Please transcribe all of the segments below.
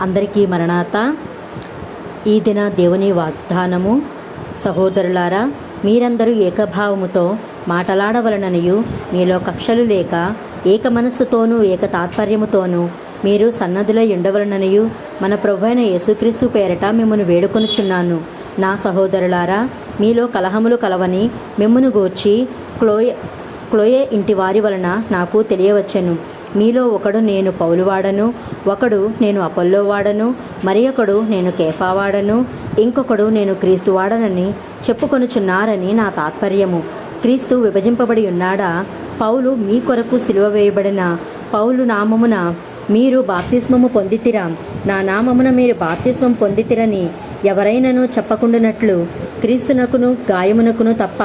అందరికీ మరణాత. ఈ దిన దేవుని వాగ్దానము. సహోదరులారా మీరందరూ ఏకభావముతో మాటలాడవలననియు మీలో కక్షలు లేక ఏక మనస్సుతోనూ ఏక తాత్పర్యముతోనూ మీరు సన్నదిలో ఉండవలననియు మన ప్రభు అయిన యేసుక్రీస్తు పేరట మిమ్మను వేడుకొనుచున్నాను. నా సహోదరులారా మీలో కలహములు కలవని మిమ్మును గూర్చి క్లోయ క్లోయే ఇంటి వారి వలన నాకు తెలియవచ్చెను. మీలో ఒకడు నేను పౌలువాడను ఒకడు నేను అపల్లోవాడను మరి ఒకడు నేను కేఫావాడను ఇంకొకడు నేను క్రీస్తువాడనని చెప్పుకొనుచున్నారని నా తాత్పర్యము. క్రీస్తు విభజింపబడి ఉన్నాడా? పౌలు మీ కొరకు సిలువ వేయబడిన పౌలు నామమున మీరు బాప్తిస్మము పొందితిరా. నా నామమున మీరు బాప్తిస్మం పొందితిరని ఎవరైనను చెప్పకుండానట్లు క్రీస్తునకును గాయమునకును తప్ప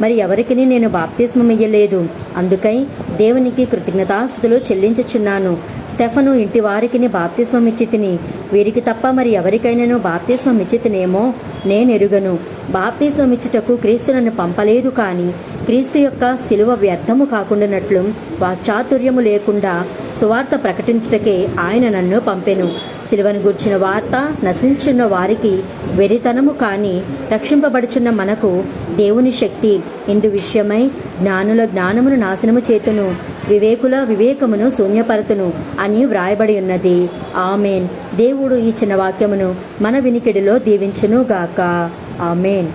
మరి ఎవరికి నేను బాప్తిస్మమియ్యలేదు. అందుకై దేవునికి కృతజ్ఞతాస్థుతులు చెల్లించుచున్నాను. స్టెఫను ఇంటి వారికి బాప్తిస్మమిచ్చి తిని వీరికి తప్ప మరి ఎవరికైనాను బాప్తిస్మమిచ్చి తినేమో నేనెరుగను. బాప్తిస్మమిచ్చుటకు క్రీస్తు నన్ను పంపలేదు కానీ క్రీస్తు యొక్క శిలువ వ్యర్థము కాకుండానట్లు వాచాతుర్యము లేకుండా సువార్త ప్రకటించుటకే ఆయన నన్ను పంపెను. సిలువను గూర్చిన వార్త నశించిన వారికి వెరితనము కాని రక్షింపబడుచున్న మనకు దేవుని శక్తి. ఇందు విషయమై జ్ఞానుల జ్ఞానమును నాశనము చేతును వివేకుల వివేకమును శూన్యపరతును అని వ్రాయబడి ఉన్నది. ఆమెన్. దేవుడు ఈ చిన్న వాక్యమును మన వినికిడిలో దీవించును గాక ఆమెన్.